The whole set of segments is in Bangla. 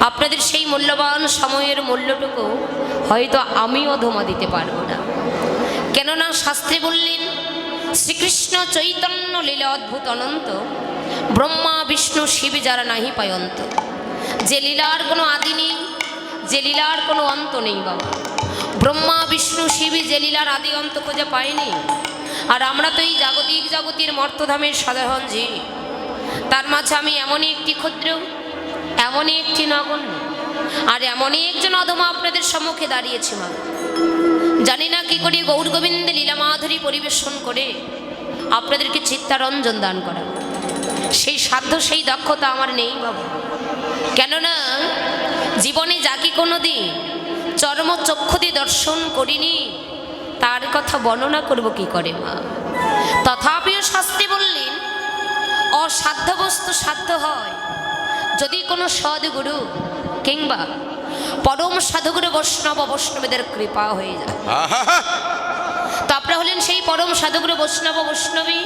আপনাদের সেই মূল্যবান সময়ের মূল্যটুকু হয়তো আমিও অধমা দিতে পারব না। কেননা শাস্ত্রে বললেন, শ্রীকৃষ্ণ চৈতন্য লীলা অদ্ভুত অনন্ত, ব্রহ্মা, বিষ্ণু, শিব যারা নাহি পায়ন্ত। যে লীলার কোনো আদি নেই, যে লীলার কোনো অন্ত নেই বাবা। ব্রহ্মা, বিষ্ণু, শিব যে লীলার আদি অন্ত খুঁজে পায়নি। আর আমরা তো এই জাগতিক জগতের মর্তধামের সাধারণ জীব। তার মাঝে আমি এমনই একটি ক্ষুদ্র এমনই একটি নগণ্য। আর এমনই একজন অধমা আপনাদের সম্মুখে দাঁড়িয়েছে মা। জানি না কি করে গৌর গোবিন্দ লীলা মাধুরী পরিবেশন করে আপনাদেরকে চিত্তারঞ্জন দান করা। সেই সাধ্য, সেই দক্ষতা আমার নেই বাবা। কেননা জীবনে যাকে কোনো দিন চরম চক্ষু দিয়ে দর্শন করিনি, তার কথা বর্ণনা করব কি করে মা? তথাপিও শাস্ত্রী বললেন, অসাধ্য বস্তু সাধ্য হয়। যদি কোনো সদ্গুরু কিংবা পরম সাধুগুরু বৈষ্ণব বৈষ্ণবীদের কৃপা হয়ে যায়! তো আপনারা হলেন সেই পরম সাধুগুরু বৈষ্ণব বৈষ্ণবী।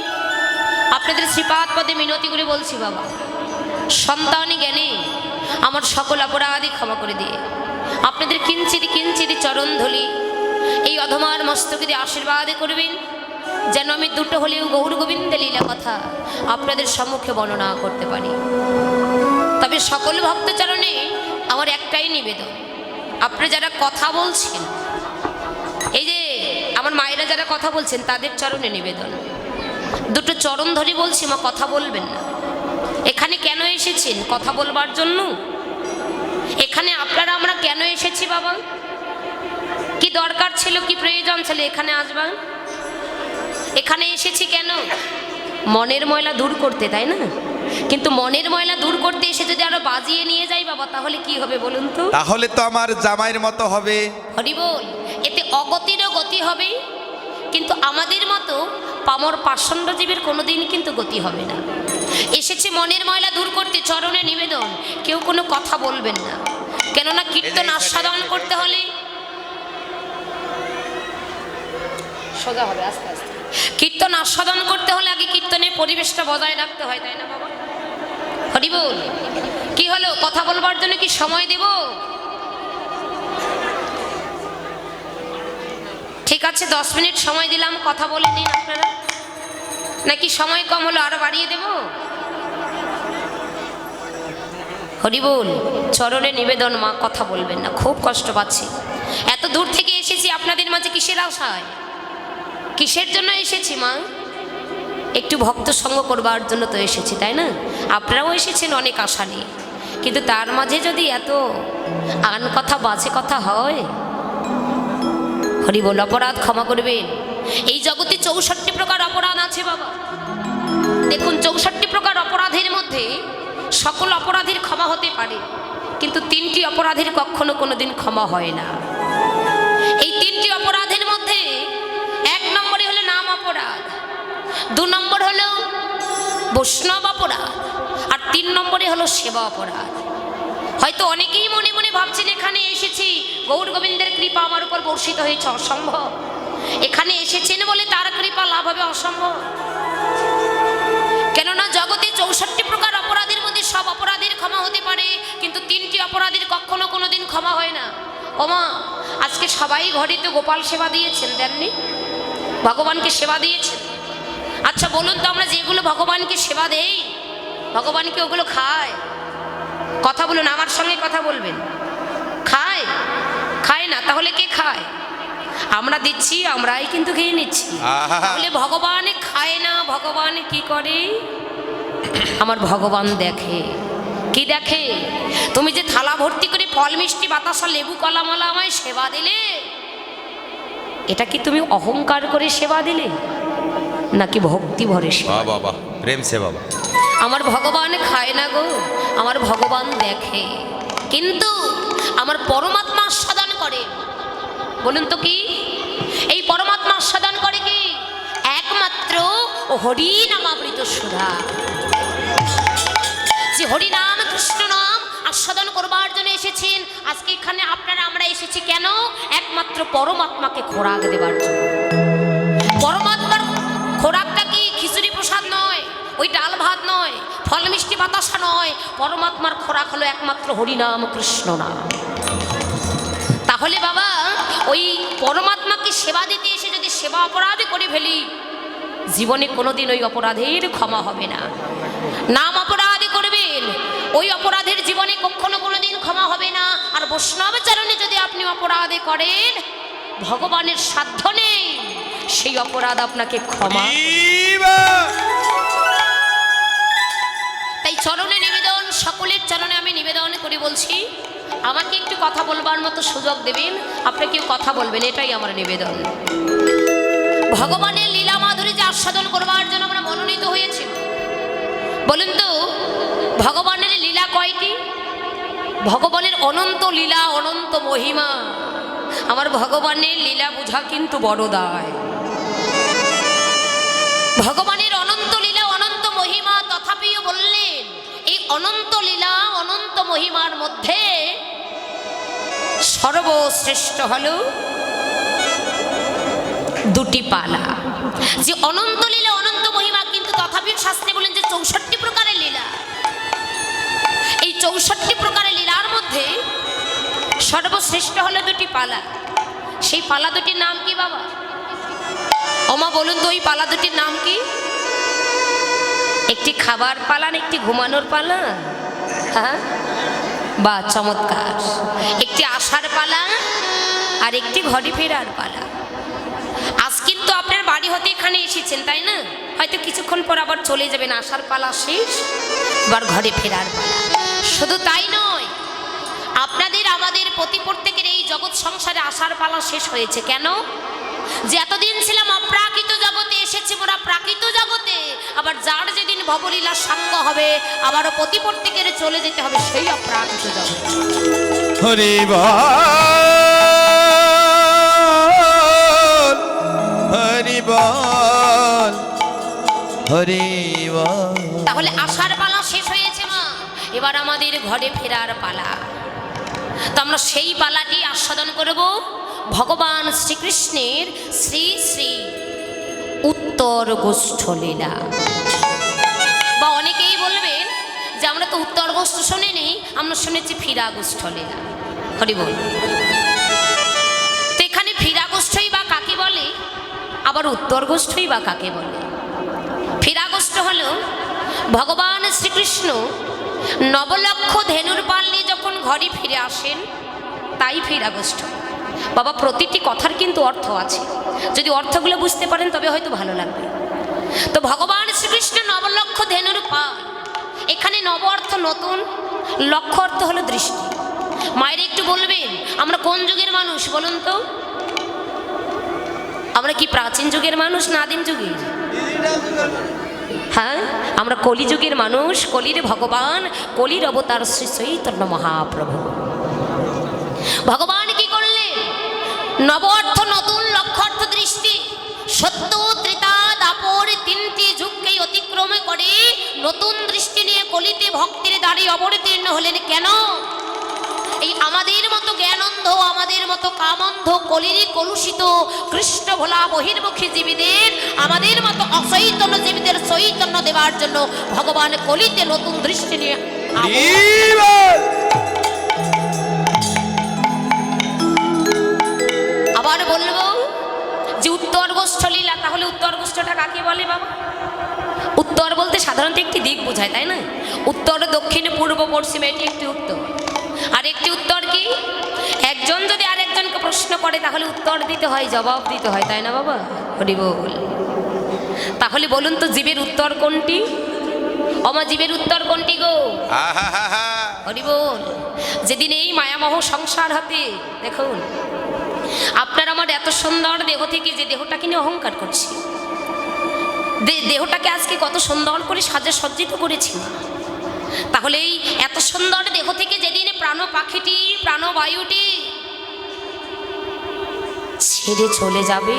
আপনাদের শ্রীপাদ পদে মিনতি করে বলছি বাবা। সন্তানই জ্ঞানে আমার সকল অপরাধই ক্ষমা করে দিয়ে। আপনাদের কিঞ্চিত কিঞ্চিত চরণ ধলি এই অধমার মস্তকে দিয়ে আশীর্বাদ করবেন। যেন আমি দুটো হলেও গৌর গোবিন্দ লীলা কথা আপনাদের সম্মুখে বর্ণনা করতে পারি। তবে সকল ভক্তচরণে আমার একটাই নিবেদন। আপনি যারা কথা বলছেন, এই যে আমার মায়েরা যারা কথা বলছেন, তাদের চরণে নিবেদন। দুটো চরণ ধরে বলছি, মা, কথা বলবেন না। এখানে কেন এসেছেন? কথা বলবার জন্য? এখানে আপনারা, আমরা কেন এসেছি বাবা? কি দরকার ছিল, কি প্রয়োজন ছিল, এখানে আসবা? এখানে এসেছি কেন? মনের ময়লা দূর করতে, তাই না? কিন্তু মনের ময়লা দূর করতে এসে যদি আরও বাজিয়ে নিয়ে যাই বাবা তাহলে কি হবে বলুন তো? তাহলে তো আমার জামাইয়ের মতো হবে। হরি বল এতে অগতিরও গতি হবে। কিন্তু আমাদের মতো পামর পাষণ্ড জীবের কোনোদিন কিন্তু গতি হবে না। এসেছে মনের ময়লা দূর করতে চরণে নিবেদন কেউ কোনো কথা বলবেন না। কেননা কীর্তন আস্বাদন করতে হলে সোজা হবে আস্তে আস্তে। কীর্তন আস্বাদন করতে হলে আগে কীর্তনের পরিবেশটা বজায় রাখতে হয় তাই না বাবা? হরি বল কি হলো? কথা বলবার জন্য কি সময় দেব? ঠিক আছে, দশ মিনিট সময় দিলাম, কথা বলে নিন আপনারা। নাকি সময় কম হলো আরও বাড়িয়ে দেব? হরিবুল, চরণে নিবেদন, মা কথা বলবেন না, খুব কষ্ট পাচ্ছি। এত দূর থেকে এসেছি, আপনাদের মাঝে কিসের আশায়? কিসের জন্য এসেছি, মা? একটু ভক্ত সঙ্গ করবার জন্য তো এসেছি, তাই না? আপনারাও এসেছেন অনেক আশা নিয়ে। কিন্তু তার মাঝে যদি এত আন কথা বাজে কথা হয় হরি বল অপরাধ ক্ষমা করবেন। এই জগতে চৌষট্টি প্রকার অপরাধ আছে বাবা। দেখুন, চৌষট্টি প্রকার অপরাধের মধ্যে সকল অপরাধীর ক্ষমা হতে পারে, কিন্তু তিনটি অপরাধের কখনো কোনোদিন ক্ষমা হয় না। দু নম্বর হলো বৈষ্ণব অপরাধ, আর তিন নম্বরে হলো সেবা অপরাধ। হয়তো অনেকেই মনে মনে ভাবছেন, এখানে এসেছি, গৌর গোবিন্দের কৃপা আমার উপর বর্ষিত হয়েছে, অসম্ভব। এখানে এসেছেন বলে তার কৃপা লাভ হবে অসম্ভব। কেননা জগতে চৌষট্টি প্রকার অপরাধের মধ্যে সব অপরাধের ক্ষমা হতে পারে, কিন্তু তিনটি অপরাধীর কখনো কোনোদিন ক্ষমা হয় না। ওমা, আজকে সবাই ঘরে তো গোপাল সেবা দিয়েছেন দেননি ভগবানকে সেবা দিয়েছেন? আচ্ছা বলুন তো আমরা যেগুলো ভগবানকে সেবা দেই ভগবানকে ওগুলো খায়। কথা বলুন আমার সঙ্গে কথা বলবেন। খায়? খায় না তাহলে কে খায়? আমরা দিচ্ছি আমরাই কিন্তু খেয়ে নিচ্ছি। তাহলে ভগবান খায় না ভগবান কি করে? আমার ভগবান দেখে। কি দেখে? তুমি যে থালা ভর্তি করে ফল মিষ্টি বাতাসা লেবু কলামলা আমায় সেবা দিলে এটা কি তুমি অহংকার করে সেবা দিলে? নাকি ভক্তি ভরে বাবা প্রেম সে বাবা। আমার ভগবান খায় না গো আমার ভগবান দেখে। কিন্তু আমার পরমাত্মা আস্বাদন করে। বলুন তো কি? এই পরমাত্মা আস্বাদন করে কি? একমাত্র হরি নামাবৃত সুধা। যে হরি নাম কৃষ্ণ নাম আস্বাদন করবার জন্য এসেছেন আজকে এখানে আপনারা আমরা এসেছি কেন? একমাত্র পরমাত্মাকে খোরাক দেবার জন্য। পরমাত্মার খোরাকটা কি খিচুড়ি প্রসাদ নয়? ওই ডাল ভাত নয়? ফল মিষ্টি বাতাসা নয়? পরমাত্মার খোরাক হলো একমাত্র হরিনাম, কৃষ্ণ নাম। তাহলে বাবা, ওই পরমাত্মাকে সেবা দিতে এসে যদি সেবা অপরাধ করে ফেলি, জীবনে কোনোদিন ওই অপরাধের ক্ষমা হবে না। নাম অপরাধ করবেন। ওই অপরাধের জীবনে কখনো কোনোদিন ক্ষমা হবে না। আর বৈষ্ণব চরণে যদি আপনি অপরাধে করেন, ভগবানের সাধ্য নেই। সেই অপরাধ আপনাকে ক্ষমা তাই চরণে নিবেদন সকলের চরণে আমি নিবেদন করে বলছি আমাকে একটু কথা বলবার মতো সুযোগ দেবেন আপনি কেউ কথা বলবেন এটাই আমার নিবেদন। ভগবানের লীলা মাধুরী যে আস্বাদন করবার জন্য আমরা মনোনীত হয়েছি। বলুন তো ভগবানের লীলা কয়টি? ভগবানের অনন্ত লীলা অনন্ত মহিমা। আমার ভগবানের লীলা বোঝা কিন্তু বড় দায়। ভগবানের অনন্ত লীলা, অনন্ত মহিমা তথাপিও বললেন, এই অনন্ত লীলা, অনন্ত মহিমার মধ্যে সর্বশ্রেষ্ঠ হল দুটি পালা। যে অনন্ত লীলা, অনন্ত মহিমা কিন্তু তথাপিও শাস্ত্রে বলেন যে চৌষট্টি প্রকারের লীলা। এই চৌষট্টি প্রকারের মধ্যে সর্বশ্রেষ্ঠ হলো দুটি পালা। সেই পালা দুটির নাম কি বাবা? ওমা, বলুন তো, ওই পালা দুটির নাম কি? একটি খাবার পালান একটি ঘুমানোর পালা? হ্যাঁ? বা, চমৎকার। একটি আসার পালা আর একটি ঘরে ফেরার পালা। আজ কিন্তু আপনার বাড়ি হতে এখানে এসেছেন, তাই না? হয়তো কিছুক্ষণ পর আবার চলে যাবেন আসার পালা শেষ, এবার ঘরে ফেরার পালা। শুধু তাই নয় আমাদের প্রতি প্রত্যেকের এই জগৎ সংসারে আসার পালা শেষ হয়েছে। কেন? যে এতদিন ছিলাম অপ্রাকৃত জগতে এসেছি মোরা প্রাকৃত জগতে আবার যার যেদিন ভবলীলা সাঙ্গ হবে আবারও প্রতি প্রত্যেকের চলে যেতে হবে সেই অপ্রাকৃত জগতে। হরি হরি হরি তাহলে আসার পালা শেষ হয়েছে মা। এবার আমাদের ঘরে ফেরার পালা। আমরা সেই পালাটি আস্বাদন করব ভগবান শ্রীকৃষ্ণের শ্রী শ্রী উত্তর গোষ্ঠ লীলা। বা অনেকেই বলবেন যে আমরা তো উত্তর গোষ্ঠ শুনিনি আমরা শুনেছি ফিরা গোষ্ঠ লীলা। হরি বল। তো এখানে ফিরা গোষ্ঠই বা কাকে বলে? আবার উত্তর গোষ্ঠই বা কাকে বলে? ফিরা গোষ্ঠ হল ভগবান শ্রীকৃষ্ণ নবলক্ষ ধেনুর পাল নিয়ে যখন ঘরে ফিরে আসেন, তাই ফিরাগোষ্ঠ বাবা, প্রতিটি কথার কিন্তু অর্থ আছে। যদি অর্থগুলো বুঝতে পারেন, তবে হয়তো ভালো লাগবে। তো ভগবান শ্রীকৃষ্ণ নবলক্ষ ধেনুর পাল। এখানে নব অর্থ নতুন লক্ষ্য অর্থ হলো দৃষ্টি। মায়ের একটু বলবেন, আমরা কোন যুগের মানুষ বলুন তো? আমরা কি প্রাচীন যুগের মানুষ না আদিম যুগের? হ্যাঁ? আমরা কলিযুগের মানুষ, কলির ভগবান, কলির অবতার শ্রী চৈতন্য মহাপ্রভু। ভগবান কি করলেন নব অর্থ নতুন লক্ষ্য অর্থ দৃষ্টি, সত্য ত্রেতা দাপর তিনটি যুগকেই অতিক্রমে করে নতুন দৃষ্টি নিয়ে কলিতে ভক্তির দাঁড়িয়ে অবতীর্ণ হলেন কেন? এই আমাদের মতো জ্ঞানন্ধ আমাদের মতো কামন্ধ কলিরি কলুষিত কৃষ্ণ ভোলা বহির্মুখী জীবীদের আমাদের মতো অচৈতন্য জীবীদের চৈতন্য দেওয়ার জন্য ভগবান কলিতে নতুন দৃষ্টি নিয়ে আবার বলব যে উত্তর গোষ্ঠ লীলা তাহলে উত্তর গোষ্ঠটা কাকে বলে বাবা? উত্তর বলতে সাধারণত একটি দিক বোঝায় তাই না? উত্তর দক্ষিণ পূর্ব পশ্চিমে এটি একটি উত্তর আর একটি উত্তর কি একজন যদি আরেকজনকে প্রশ্ন করে তাহলে উত্তর দিতে হয় জবাব দিতে হয় তাই না বাবা? হরি বল তাহলে বলুন তো জীবের উত্তর কোনটি? অমা জীবের উত্তর কোনটি গো? হরি বল যেদিন এই মায়ামহ সংসার হাতে দেখুন আপনার আমার এত সুন্দর দেহ থেকে যে দেহটাকে নিয়ে অহংকার করছি। দেহটাকে আজকে কত সুন্দর করে সাজে সজ্জিত করেছি। তাহলে এই এত সুন্দর দেহ থেকে যেদিন প্রাণ পাখিটি প্রাণবায়ুটি ছেড়ে চলে যাবে।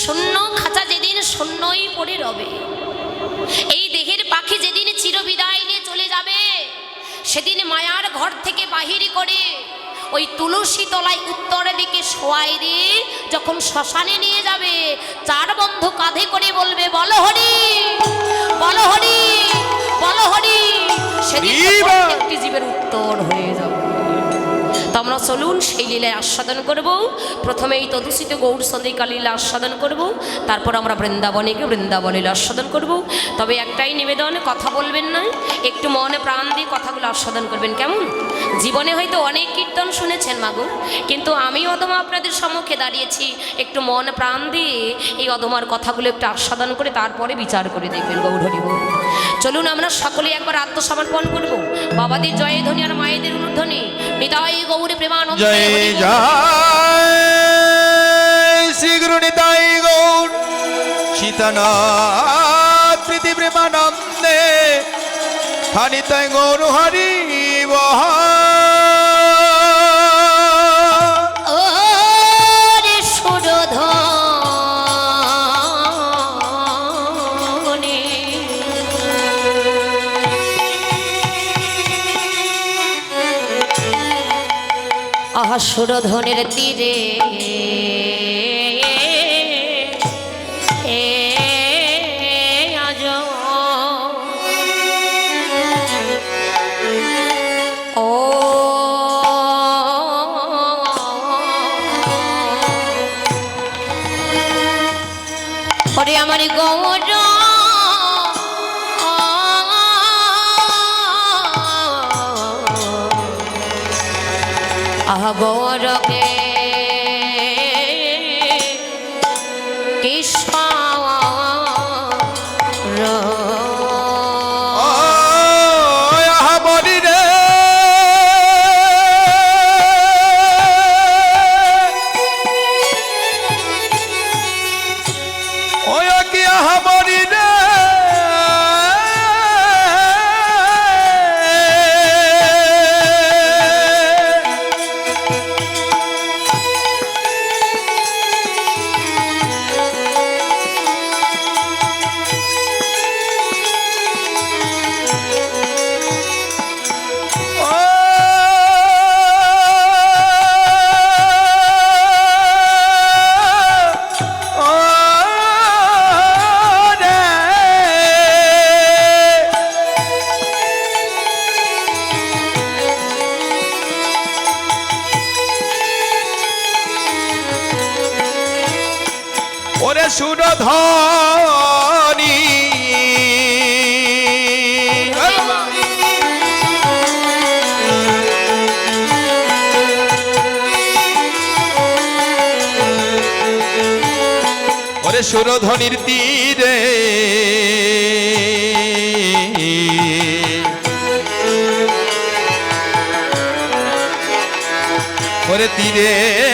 শূন্য খাঁচা যেদিন শূন্যই পড়ে রবে। এই দেহের পাখি যেদিন চিরবিদায় নিয়ে চলে যাবে সেদিন মায়ার ঘর থেকে বাহির করে ওই তুলসী তলায় উত্তরের দিকে শোয়াই দিয়ে যখন শ্মশানে নিয়ে যাবে চার বন্ধু কাঁধে করে বলবে বল হরি বল হরি বলো হরি। সেদিন। প্রত্যেকটি জীবের উত্তর হয়ে যাবে। আমরা চলুন, সেই লীলায় আস্বাদন করব। প্রথমেই তো দূষিত গৌর সন্ধিকা লীলা আস্বাদন করব। তারপর আমরা বৃন্দাবনে গিয়ে বৃন্দাবন লীলা আস্বাদন করব। তবে একটাই নিবেদন, কথা বলবেন না। একটু মনে প্রাণ দিয়ে কথাগুলো আস্বাদন করবেন, কেমন? জীবনে হয়তো অনেক কীর্তন শুনেছেন মাগু, কিন্তু আমি অদমা আপনাদের সম্মুখে দাঁড়িয়েছি। একটু মন প্রাণ দিয়ে এই অদমার কথাগুলো একটু আস্বাদন করে তারপরে বিচার করে দেখবেন গৌরহরি বউ চলুন আমরা সকলে একবার আত্মসমর্পণ করব। বাবাদের জয় ধ্বনি আর মায়েদের অনুধ্বনি নিতাই গৌরে প্রেমানন্দ জয়। জয় শ্রী গুরু নিতাই গৌর। সীতানাথ প্রীতি প্রেমানন্দে। হানিতাই গৌর হরি বহা আহা সুরধনের তীরে। আমার গৌর গৌরকে কৃষ্ণ ওই আহা বলি সুরধনী। ওরে সুরধ্বনির তীরে। ওরে তীরে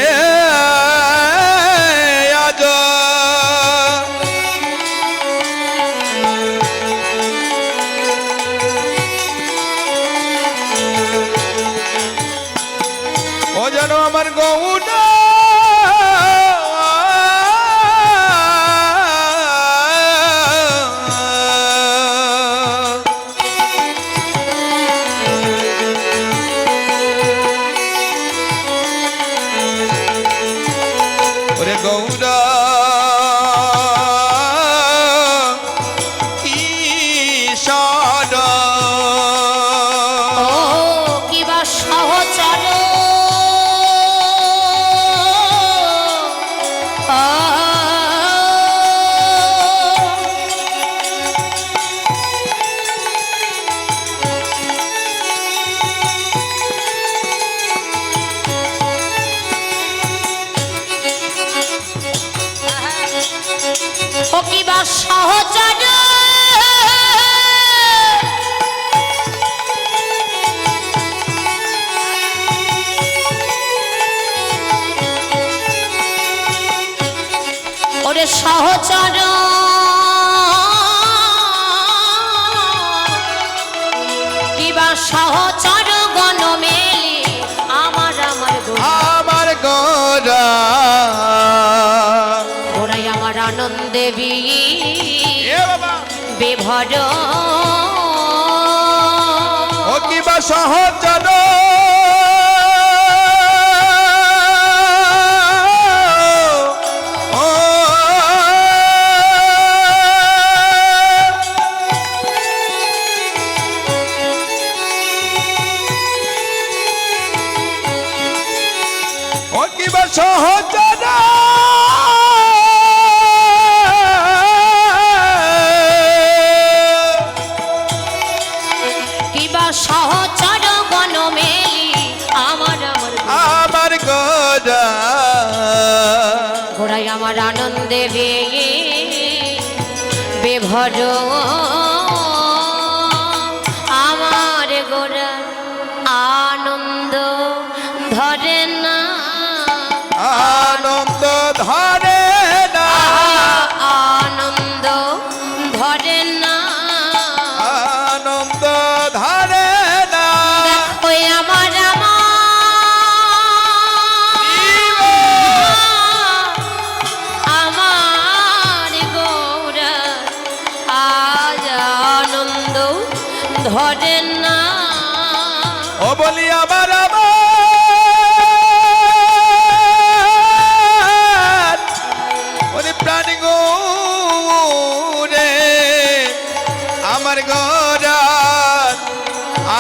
ওরে সহচর। কিবা সহচর গণ মেলে আমার আমার আমার গোরা। ওরাই আমার আনন্দে বেভর। ও কিবা সহচর সহচর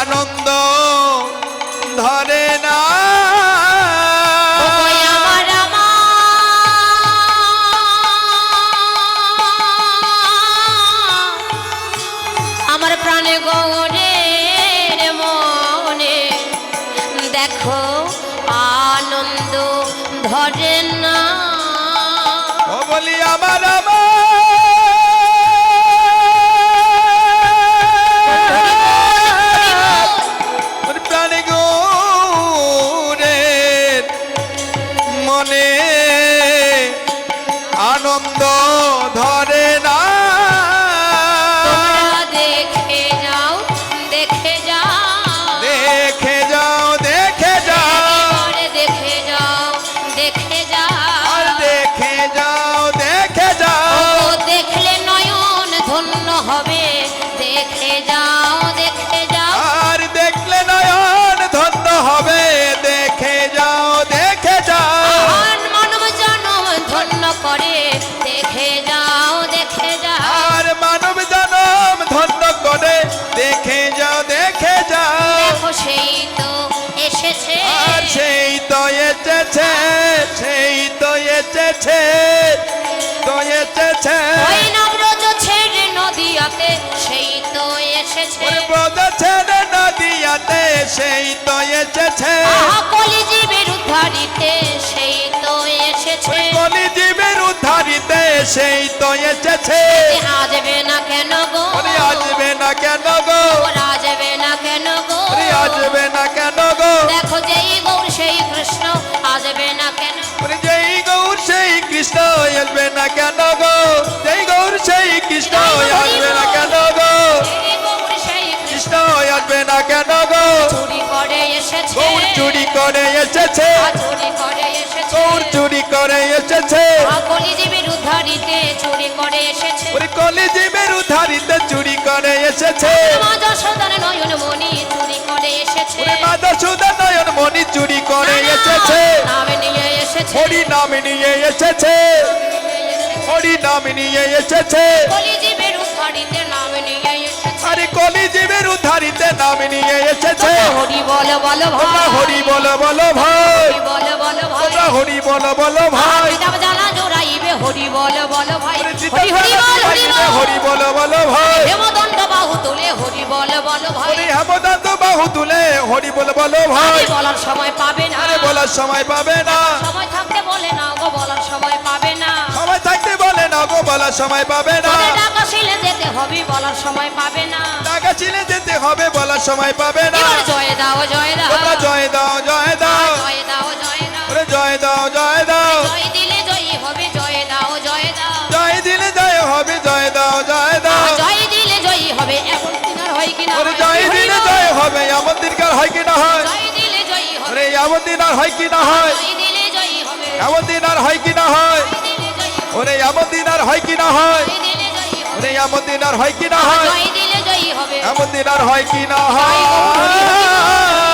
আনন্দ ধরে না। আমার প্রাণে গৌরের মনে দেখো আনন্দ ধরে না। বলি আমার আমার আনন্দ করে দেখে যাও দেখে যাও সেই তো এসেছে। আর সেই তো এসেছে সেই তো এসেছে তো এসেছে। ওই নবরজ ছেড়ে নদিয়াতে সেই তো এসেছে। ছেড়ে নদিয়াতে সেই তো এসেছে। উদ্ধারিতে সেই তো এসেছে। কলি জীবের উদ্ধারিতে সেই তো এসেছে। না কেন গো? আসবে না কেন গো? আসবে না কেন গো? আসবে না কেন গো? দেখো যেই গৌর সেই কৃষ্ণ আসবে না কেন? যেই গৌর সেই কৃষ্ণ আসবে না কেন গো? যেই গৌর সেই কৃষ্ণ আসবে না কেন গো? কৃষ্ণ আসবে না কেন গো? চুরি করে এসেছে। গৌর চুরি করে এসেছে। চুরি করে এসেছে। গৌর চুরি করে এসেছে। কলিজীবের উদ্ধারিতে চুরি করে এসেছে। ওরে উদ্ধারিতে চুরি করে এসেছে। নয়ন মণি চুরি করে এসেছে। ওরে মাতা সুদা নয়ন মণি চুরি করে এসেছে। নামে নিয়ে এসেছে। হরি নাম নিয়ে এসেছে। হরি নাম নিয়ে এসেছে। কলিজীবের উদ্ধারিতে নামে নিয়ে এসেছে। আরে কলি জীবের উদ্ধারিতে নাম নিয়ে এসেছে। হরি বল বল ভাই। হরি বলো বলো ভাই। বল হরি বলো বলো ভাই। জোড়াইবে হরি বল বল ভাই। হরি হরি বল হরি বল। হরি বলো বলো ভাই। হেমদণ্ড বাহু তুলে হরি বল বল ভাই। হরি হেমদান্ত বাহু তুলে হরি বলো বলো ভাই। বলার সময় পাবে না। আরে বলার সময় পাবে না। সময় থাকতে বলে না গো বলার সময় পাবে না। সময় থাকতে বলে না গো বলার সময় পাবে না। টাকা শিলে যেতে হবে বলার সময় পাবে না। টাকা ছিলে যেতে হবে বলার সময় পাবে না। জয় দাও জয় দাও। জয় দাও জয় দাও। জয় দাও জয় জয় দাও জয় দাও। জয় দিলে জয়ী হবে জয় দাও জয় দাও। জয় দিলে জয় হবে জয় দাও জয় দাও। জয় দিলে জয়ী হবে এমন হয় কিনা ওরে হয়? জয় দিলে জয় হবে এমন হয় কি না হয়? জয় দিলে জয়ী হবে। এমন দিন আর হয় কি না হয়? জয় দিলে জয়ী হবে। এমন দিন আর হয় কি না হয়? জয় ওরে এমন দিন আর হয় কি না হয়? জয় ওরে এমন দিন আর হয় কি না হয়? জয় দিলে জয়ী হবে। এমন দিন আর হয় কি না জয় হয়?